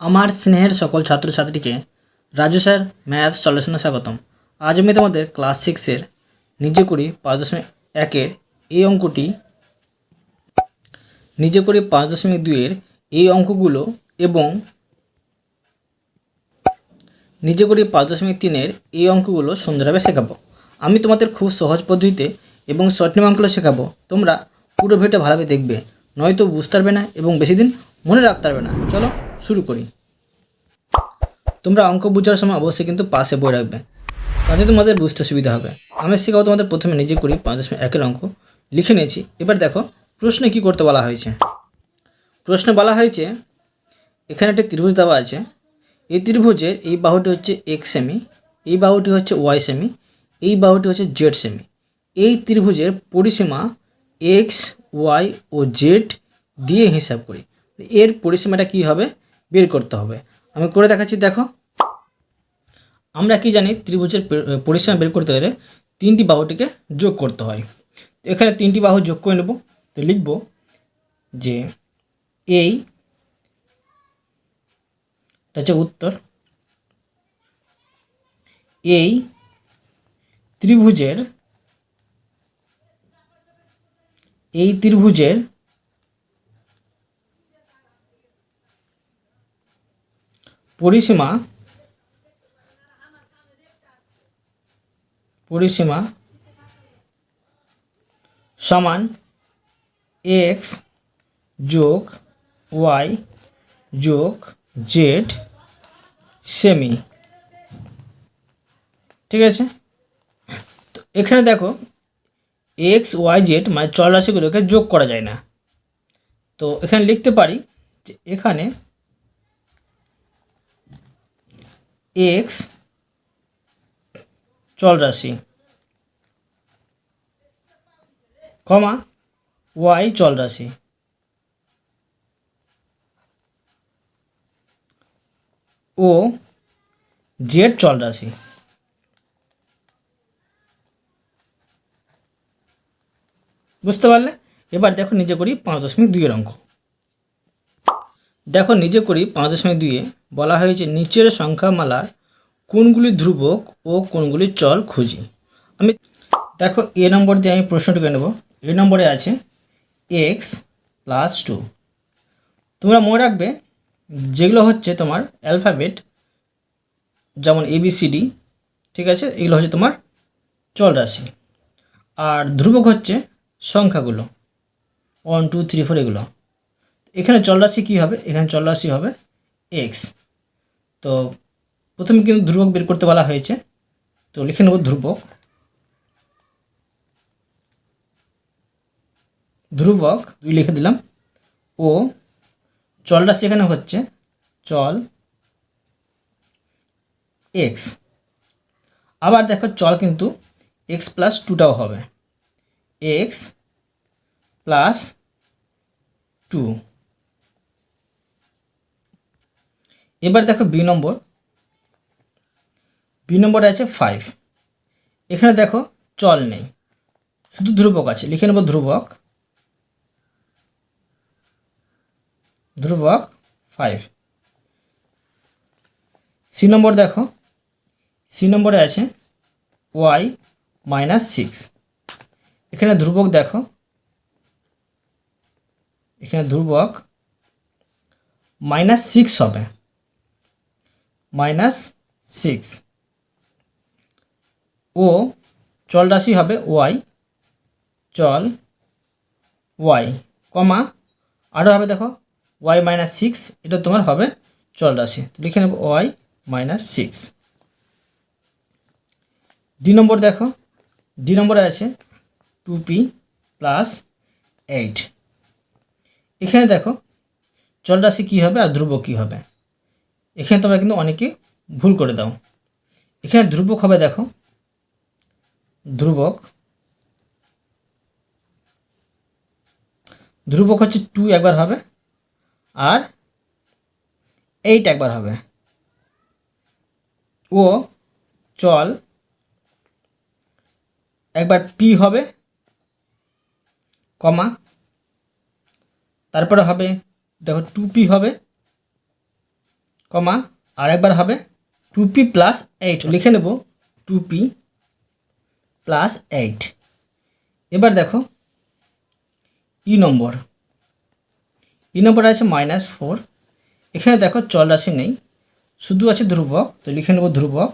আমার স্নেহের সকল ছাত্রছাত্রীকে রাজু স্যার, ম্যাথ সলিউশনে স্বাগতম। আজ আমি তোমাদের ক্লাস সিক্সের নিজে করি পাঁচ দশমিক একের এই অঙ্কটি, নিজে করি পাঁচ দশমিক দুইয়ের এই অঙ্কগুলো এবং নিজে করি পাঁচ দশমিক তিনের এই অঙ্কগুলো সুন্দরভাবে শেখাবো। আমি তোমাদের খুব সহজ পদ্ধতিতে এবং শর্ট অঙ্কগুলো শেখাবো। তোমরা পুরো ভিডিওটা ভালোভাবে দেখবে, নয়তো বুঝতে পারবে না এবং বেশি দিন মনে রাখতে পারবে না। চলো শুরু করি। তোমরা অঙ্ক বোঝার সময় অবশ্যই কিন্তু পাশে বই রাখবে। তাতে তোমাদের বুঝতে সুবিধা হবে। আমি শেখাবো তোমাদের প্রথমে নিজে করি পাঁচ দশমিক একের অঙ্ক। লিখে নিয়েছি। এবার দেখো, প্রশ্নে কি করতে বলা হয়েছে? প্রশ্নে বলা হয়েছে, এখানে একটি ত্রিভুজ দেওয়া আছে। এই ত্রিভুজের এই বাহুটি হচ্ছে এক্স সেমি এই বাহুটি হচ্ছে ওয়াই সেমি এই বাহুটি হচ্ছে জেড সেমি এই ত্রিভুজের পরিসীমা এক্স ওয়াই ও জেড দিয়ে হিসাব করি। এর পরিসীমাটা কি হবে? বের করতে হবে। আমি করে দেখাচ্ছি, দেখো। আমরা কি জানি, ত্রিভুজের পরিসীমা বের করতে গেলে তিনটি বাহুটিকে যোগ করতে হয়। তো এখানে তিনটি বাহু যোগ করে নেব। তো লিখব যে এই হচ্ছে উত্তর। এই ত্রিভুজের এই ত্রিভুজের পরিসীমা পরিসীমা সমান এক্স যোগ ওয়াই যোগ জেড সেমি ঠিক আছে? তো এখানে দেখো এক্স ওয়াই জেড মানে চল রাশিগুলোকে যোগ করা যায় না। তো এখানে লিখতে পারি যে এখানে এক্স চল রাশি। কমা ওয়াই চল রাশি। ও জেড চল রাশি। বুঝতে পারলে? এবার দেখো নিজে করি পাঁচ দশমিক দুইয়ের অঙ্ক। দেখো নিজে করি পাঁচ দশমিক দুইয়ে বলা হয়েছে, নিচের সংখ্যামালার কোনগুলি ধ্রুবক ও কোনগুলি চল খুঁজি। আমি দেখো এ নম্বর দিয়ে আমি প্রশ্নটিকে নেব। এ নম্বরে আছে এক্স প্লাস টু তোমরা মনে রাখবে, যেগুলো হচ্ছে তোমার অ্যালফাবেট যেমন এবিসিডি ঠিক আছে? এগুলো হচ্ছে তোমার চল রাশি। আর ধ্রুবক হচ্ছে সংখ্যাগুলো। ওয়ান টু থ্রি ফোর এগুলো। এখানে চল রাশি কী হবে? এখানে চল রাশি হবে এক্স তো প্রথমে কিন্তু ধ্রুবক বের করতে বলা হয়েছে। তো লিখে নেব ধ্রুবক। ধ্রুবক, দুই লিখে দিলাম। ও, চল রাশি এখানে হচ্ছে চল এক্স আবার দেখো চল কিন্তু এক্স প্লাস টুটাও হবে। এক্স প্লাস টু এবার দেখো বি নম্বর। বি নম্বরে আছে ফাইভ এখানে দেখো চল নেই। শুধু ধ্রুবক আছে। লিখে নেব ধ্রুবক। ধ্রুবক ফাইভ সি নম্বর দেখো। সি নম্বরে আছে ওয়াই মাইনাস সিক্স এখানে ধ্রুবক দেখো। এখানে ধ্রুবক মাইনাস সিক্স হবে। Minus six. ও চল রাশি হবে ওয়াই, চল ওয়াই, কমা। আরও হবে দেখো, ওয়াই মাইনাস সিক্স, এটা তোমার হবে চল রাশি। লিখে নেব Y minus six. D number দেখো, ডি নম্বরে আছে টু পি প্লাস এইট। এখানে দেখো, চল রাশি কী হবে আর ধ্রুবক কী হবে? এখানে তোমরা কিন্তু অনেকে ভুল করে দাও। এখানে ধ্রুবক হবে দেখো। ধ্রুবক। ধ্রুবক হচ্ছে টু একবার হবে আর এইট একবার হবে। ও, চল। একবার পি হবে, কমা। তারপরে হবে, দেখো টু পি হবে। কমা আর একবার হবে টু পি প্লাস এইট লিখে নেব টু পি প্লাস এইট এবার দেখো ই নম্বর। ই নম্বর আছে মাইনাস ফোর এখানে দেখো, চল রাশি নেই, শুধু আছে ধ্রুবক, তো লিখে নেব ধ্রুবক।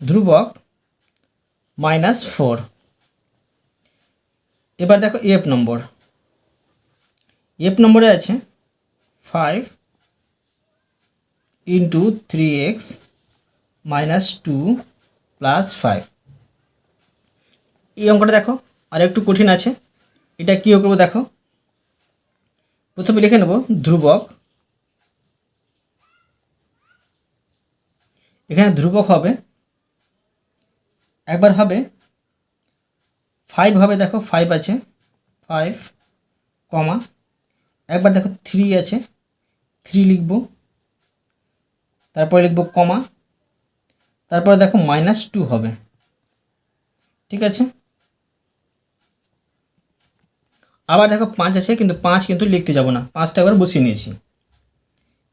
ধ্রুবক মাইনাস ফোর এবার দেখো এফ নম্বর। এফ নম্বরে আছে five into three X minus two plus five এই অঙ্কটা দেখো, আর একটু কঠিন আছে। এটা কী করব দেখো? প্রথমে লিখে নেব ধ্রুবক। এখানে ধ্রুবক হবে। একবার হবে। ফাইভ হবে, দেখো ফাইভ আছে। ফাইভ কমা একবার দেখো থ্রি আছে। থ্রি লিখব। তারপরে লিখব কমা তারপরে দেখো মাইনাস টু হবে। ঠিক আছে? আবার দেখো পাঁচ আছে, কিন্তু পাঁচ কিন্তু লিখতে যাব না। পাঁচটা একবার বসিয়ে নিয়েছি।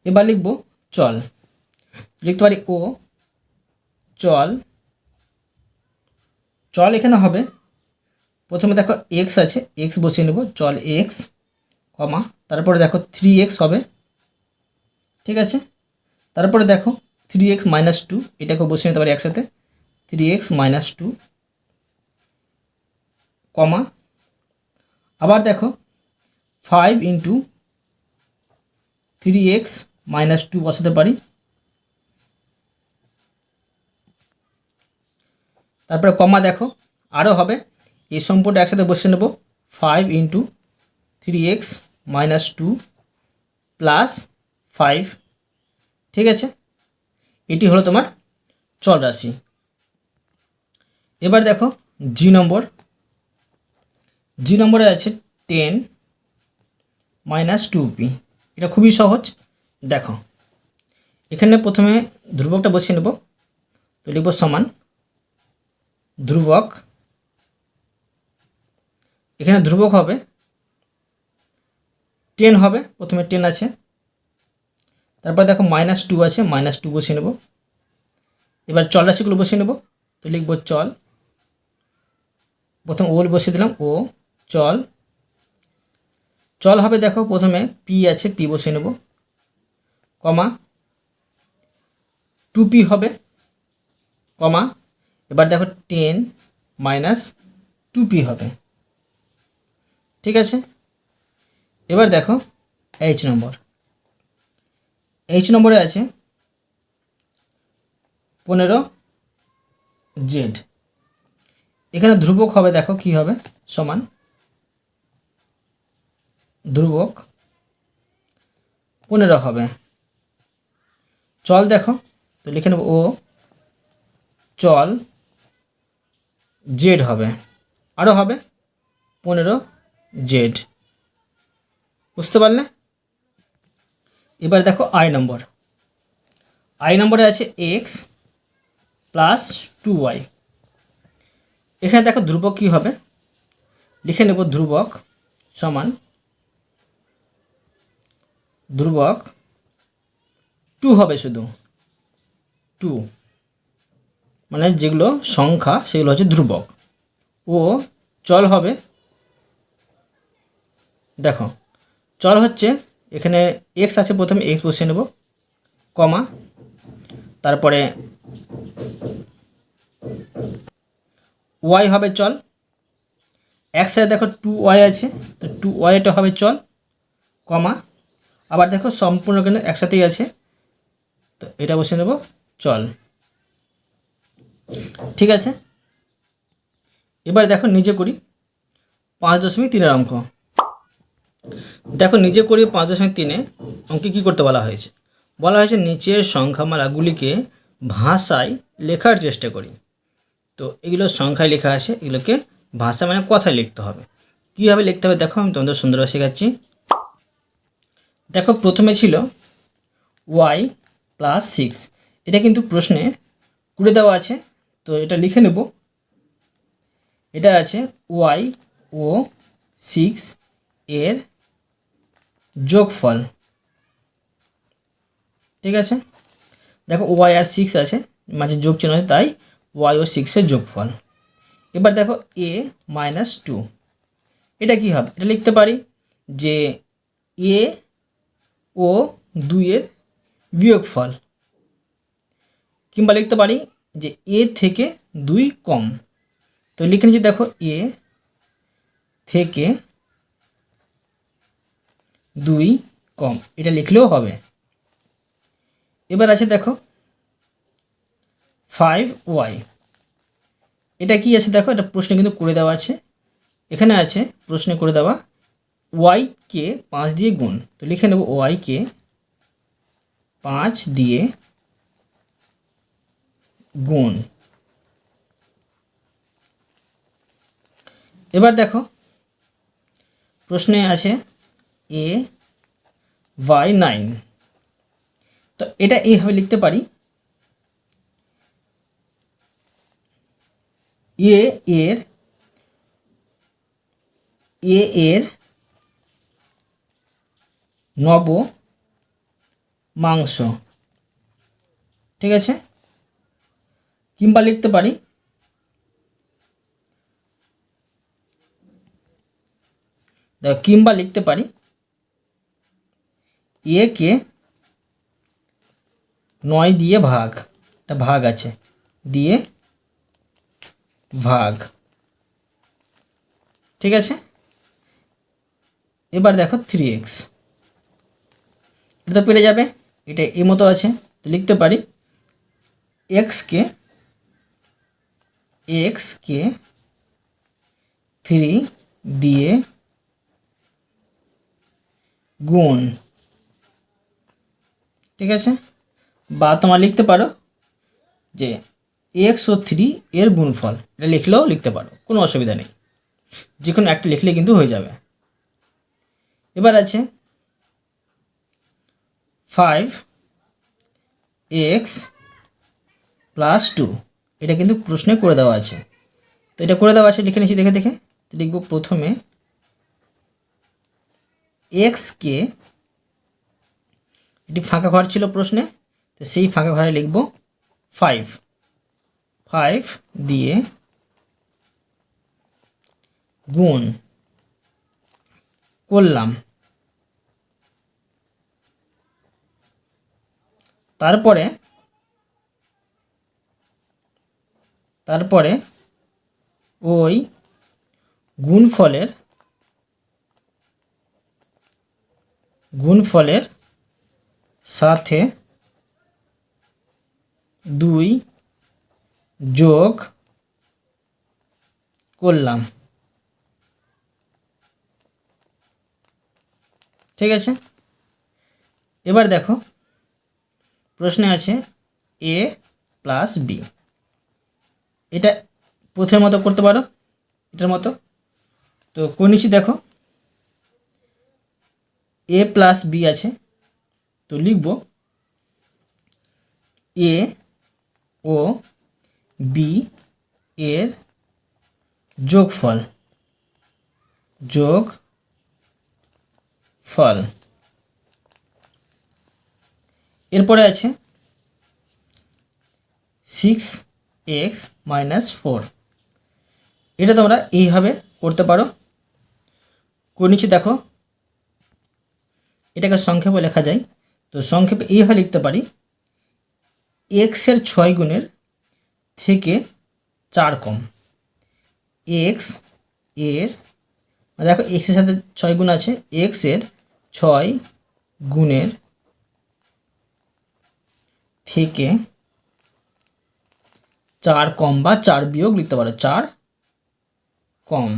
এবার লিখব চল। লিখতে পারি ও। চল। চল এখানে হবে। প্রথমে দেখো এক্স আছে এক্স বসিয়ে নেব। চল এক্স কমা, তারপরে দেখো থ্রি এক্স হবে, ঠিক আছে? তারপরে দেখো থ্রি এক্স মাইনাস টু এটাকে বসিয়ে নিতে পারি একসাথে three X minus two comma. আবার দেখো five into three X minus two বসাতে পারি। তারপরে কমা দেখো আরও হবে এই সম্পূর্ণ একসাথে বসে নেব five into three X minus two plus five ঠিক আছে? এটি হলো তোমার চল রাশি। এবার দেখো জি নম্বর জি নম্বরে আছে টেন মাইনাস টু পি এটা খুবই সহজ। দেখো, এখানে প্রথমে ধ্রুবকটা বসিয়ে নেব। তো লিখব সমান ধ্রুবক। এখানে ধ্রুবক হবে টেন হবে, প্রথমে টেন আছে। তারপর দেখো মাইনাস টু আছে মাইনাস টু বসিয়ে নেব। এবার চল রাশিগুলো বসিয়ে নেব। তো লিখব চল। প্রথম ওল বসিয়ে দিলাম ও চল। চল হবে দেখো, প্রথমে পি আছে পি বসিয়ে নেব। কমা টু পি হবে, কমা। এবার দেখো টেন মাইনাস টু পি হবে। ঠিক আছে? এবার দেখো এইচ নম্বর এইচ নম্বরে আছে পনেরো জেড এখানে ধ্রুবক হবে, দেখো কি হবে? সমান ধ্রুবক পনেরো হবে। চল দেখো, তো লিখে নেব ও। চল জেড হবে। আরও হবে পনেরো জেড বুঝতে পারলে? এবার দেখো আই নম্বর আই নম্বরে আছে এক্স প্লাস টু ওয়াই এখানে দেখো ধ্রুবক কী হবে? লিখে নেব ধ্রুবক সমান ধ্রুবক টু হবে শুধু। টু মানে যেগুলো সংখ্যা, সেগুলো হচ্ছে ধ্রুবক। ও চল হবে। দেখো চল হচ্ছে এখানে এক্স আছে প্রথমে এক্স বসিয়ে নেব, কমা, তারপরে ওয়াই হবে চল এক সাইডে দেখো টু ওয়াই আছে, তো টু ওয়াইটা হবে চল, কমা, আবার দেখো সম্পূর্ণ কিন্তু একসাথেই আছে, তো এটা বসে নেব, চল। ঠিক আছে? এবার দেখো নিজে করি, পাঁচ দশমিক তিনের অঙ্ক। দেখো, নিজে করি পাঁচ দশমিক তিনে অঙ্কে কী করতে বলা হয়েছে? বলা হয়েছে নিচের সংখ্যামালাগুলিকে ভাষায় লেখার চেষ্টা করি। তো এগুলো সংখ্যায় লেখা আছে, এগুলোকে ভাষা মানে কথায় লিখতে হবে। কীভাবে লিখতে হবে? দেখো, আমি তোমাদের সুন্দরভাবে শেখাচ্ছি। দেখো, প্রথমে ছিল ওয়াই প্লাস সিক্স। এটা কিন্তু প্রশ্নে করে দেওয়া আছে, তো এটা লিখে নেব। এটা আছে ওয়াই ও সিক্স এর যোগফল। ঠিক আছে? দেখো ওয়াই আর সিক্স আছে, মাঝে যোগ চিহ্ন আছে, তাই ওয়াই ও সিক্সের যোগফল। এবার দেখো এ মাইনাস টু এটা কি হবে? এটা লিখতে পারি যে এ ও দুইয়ের বিয়োগফল। কিংবা লিখতে পারি যে এ থেকে দুই কম। তো লিখে নিচ্ছি, দেখো এ থেকে দুই কম। এটা লিখলেও হবে। এবার আছে দেখো ফাইভ ওয়াই এটা কি আছে দেখো? এটা প্রশ্নে কিন্তু করে দেওয়া আছে। এখানে আছে, প্রশ্নে করে দেওয়া ওয়াই কে পাঁচ দিয়ে গুণ। তো লিখে নেব ওয়াই কে পাঁচ দিয়ে গুণ। এবার দেখো, প্রশ্নে আছে এ ওয়াই নাইন তো এটা এইভাবে লিখতে পারি। এ এর এ এর নব মাংস। ঠিক আছে? কিংবা লিখতে পারি। কিংবা লিখতে পারি। এ কে? নয় দিয়ে ভাগ। একটা ভাগ আছে। দিয়ে ভাগ। ঠিক আছে? এবার দেখো থ্রি এক্স এটা তো পেরে যাবে। এটা এই মতো আছে। লিখতে পারি। এক্সকে এক্সকে থ্রি দিয়ে গুণ। ঠিক আছে? বা তোমার লিখতে পারো যে এক্স ও থ্রি এর গুণফল। এটা লিখলেও লিখতে পারো, কোনো অসুবিধা নেই। যে কোনো একটা লিখলে কিন্তু হয়ে যাবে। এবার আছে ফাইভ এক্স প্লাস টু এটা কিন্তু প্রশ্নে করে দেওয়া আছে। তো এটা করে দেওয়া আছে, লিখে নিচ্ছি, দেখে দেখে। লিখব প্রথমে এক্সকে এটি ফাঁকা ঘর ছিল প্রশ্নে, তো সেই ফাঁকা ঘরে লিখব ফাইভ ফাইভ দিয়ে গুণ করলাম। তারপরে তারপরে ওই গুণফলের গুণফলের সাথে দুই যোগ করলাম। ঠিক আছে? এবার দেখো, প্রশ্নে আছে এ প্লাস বি এটা প্রথমের মতো করতে পারো, এটার মতো। তো কোন দেখো এ প্লাস বি আছে। তো লিখব এ ও বি এর যোগফল যোগ ফল এরপরে আছে সিক্স এক্স মাইনাস ফোর এটা তোমরা এইভাবে করতে পারো। কোন নিচে দেখো, এটাকে সংক্ষেপে লেখা যায় তো সংক্ষেপে এইভাবে লিখতে পারি। এক্সের ছয় গুণের থেকে চার কম। এক্সের, দেখো এক্সের সাথে ছয় গুণ আছে। এক্সের ছয় গুণের থেকে চার কম বা চার বিয়োগ লিখতে পারো, চার কম।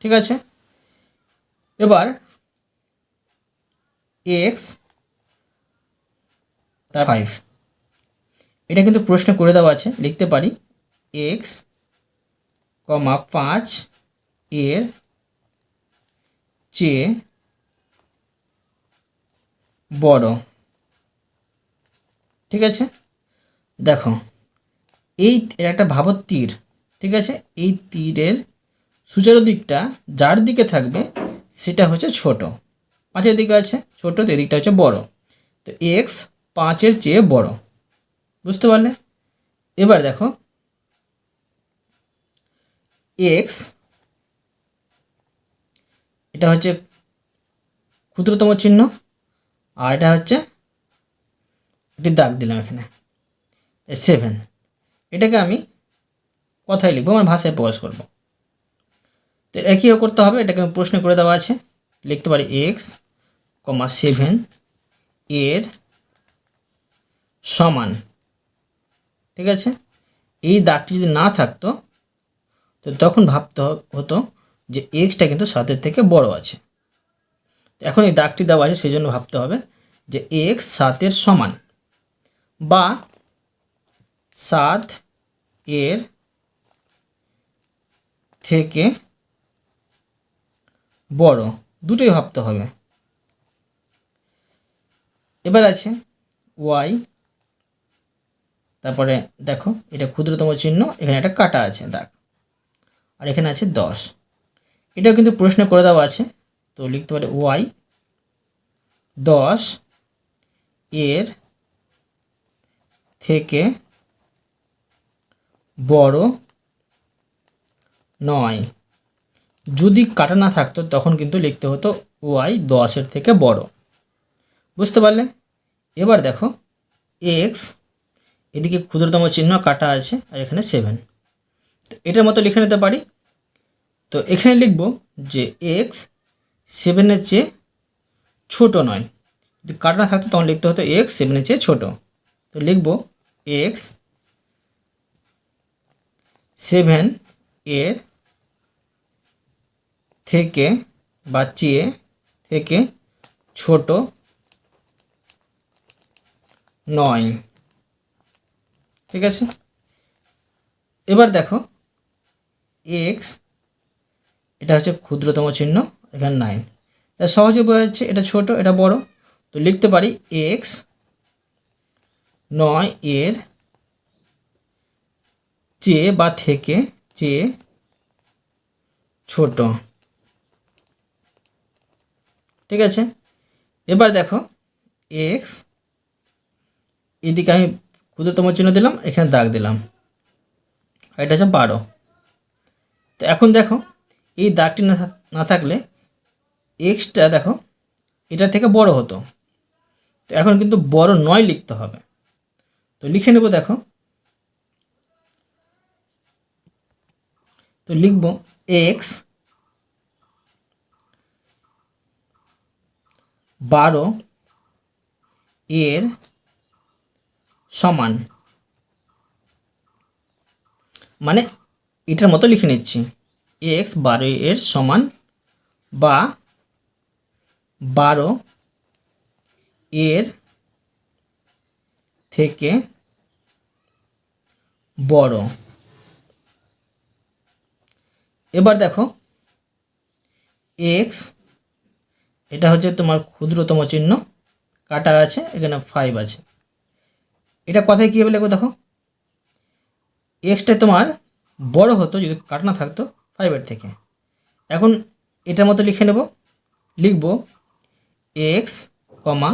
ঠিক আছে? এবার এক্স ফাইভ এটা কিন্তু প্রশ্ন করে দেওয়া আছে লিখতে পারি। এক্স কমা পাঁচ এর চেয়ে বড়। ঠিক আছে? দেখো এই একটা ভাবত তীর ঠিক আছে? এই তীরের সুচারু দিকটা যার দিকে থাকবে সেটা হচ্ছে ছোট। পাঁচের দিকে আছে ছোট তো এদিকটা হচ্ছে বড়। তো এক্স পাঁচের চেয়ে বড়। বুঝতে পারলে? এবার দেখো। এক্স এটা হচ্ছে ক্ষুদ্রতম চিহ্ন, আর এটা হচ্ছে একটি দাগ দিলাম এখানে। সেভেন এটাকে আমি কথায় লিখব আমার ভাষায় প্রকাশ করব। তো একইও করতে হবে? এটাকে আমি প্রশ্ন করে দেওয়া আছে। লিখতে পারি এক্স কমা সেভেন এর সমান। ঠিক আছে? এই দাগটি যদি না থাকতো, তো তখন ভাবতে হতো যে এক্সটা কিন্তু সাতের থেকে বড় আছে। এখন এই দাগটি দেওয়া আছে, সেই জন্য ভাবতে হবে যে এক্স সাতের সমান বা সাত এর থেকে বড়, দুটোই ভাবতে হবে। এবার আছে ওয়াই তারপরে দেখো, এটা ক্ষুদ্রতম চিহ্ন, এখানে একটা কাটা আছে দাগ আর এখানে আছে দশ। এটাও কিন্তু প্রশ্ন করে দেওয়া আছে, তো লিখতে পারে ওয়াই। দশ এর থেকে বড় নয়। যদি কাটা না থাকতো, তখন কিন্তু লিখতে হতো ওয়াই, দশের থেকে বড়। বুঝতে পারলে? এবার দেখো, এক্স এদিকে ক্ষুদ্রতম চিহ্ন কাটা আছে আর এখানে সেভেন তো এটার মতো লিখে নিতে পারি। তো এখানে লিখব যে এক্স সেভেনের চেয়ে ছোট নয়। যদি কাটা না থাকতো তখন লিখতে হতো এক্স সেভেনের চেয়ে ছোট। তো লিখব এক্স সেভেন এর থেকে বা চেয়ে থেকে ছোট নয়। ঠিক আছে? এবার দেখো এক্স এটা হচ্ছে ক্ষুদ্রতম চিহ্ন, এখানে নাইন এটা সহজে বোঝা যাচ্ছে, এটা ছোট, এটা বড়। তো লিখতে পারি এক্স নয় এর চেয়ে বা থেকে চেয়ে ছোট। ঠিক আছে? এবার দেখো এক্স এদিকে আমি ক্ষুদ্রতম চিহ্ন দিলাম, এখানে দাগ দিলাম। আর এটা হচ্ছে বারো। তো এখন দেখো, এই দাগটি না না থাকলে এক্সটা দেখো, এটা থেকে বড় হতো। তো এখন কিন্তু বড় নয় লিখতে হবে। তো লিখে নেব দেখো। তো লিখব এক্স বারো এর সমান। মানে এটার মতো লিখে নিচ্ছি। এক্স বারো এর সমান বা বারো এর থেকে বড়। এবার দেখো এক্স এটা হচ্ছে তোমার ক্ষুদ্রতম চিহ্ন, কাটা আছে, এখানে ফাইভ আছে। এটা কথায় কীভাবে লিখব দেখো। এক্সটা তোমার বড় হতো যদি কাটা না থাকতো ফাইভের থেকে। এখন এটার মতো লিখে নেব। লিখব এক্স কমা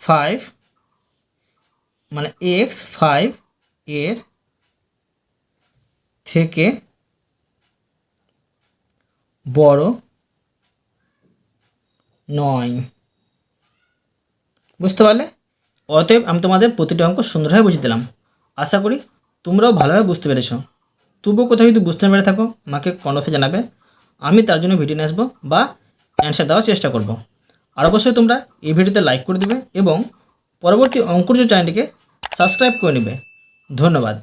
ফাইভ মানে এক্স ফাইভ এর থেকে বড় নয়। বুঝতে পারলে? অতএব আমি তোমাদের প্রতিটি অঙ্ক সুন্দরভাবে বুঝিয়ে দিলাম। আশা করি তোমরাও ভালোভাবে বুঝতে পেরেছ। তবুও কোথাও যদি বুঝতে পেরে থাকো, আমাকে কনসে জানাবে। আমি তার জন্য ভিডিও নিয়ে আসব বা অ্যান্সার দেওয়ার চেষ্টা করব। আর অবশ্যই তোমরা এই ভিডিওতে লাইক করে দিবে এবং পরবর্তী অঙ্কুর চ্যানেলটিকে সাবস্ক্রাইব করে নেবে। ধন্যবাদ।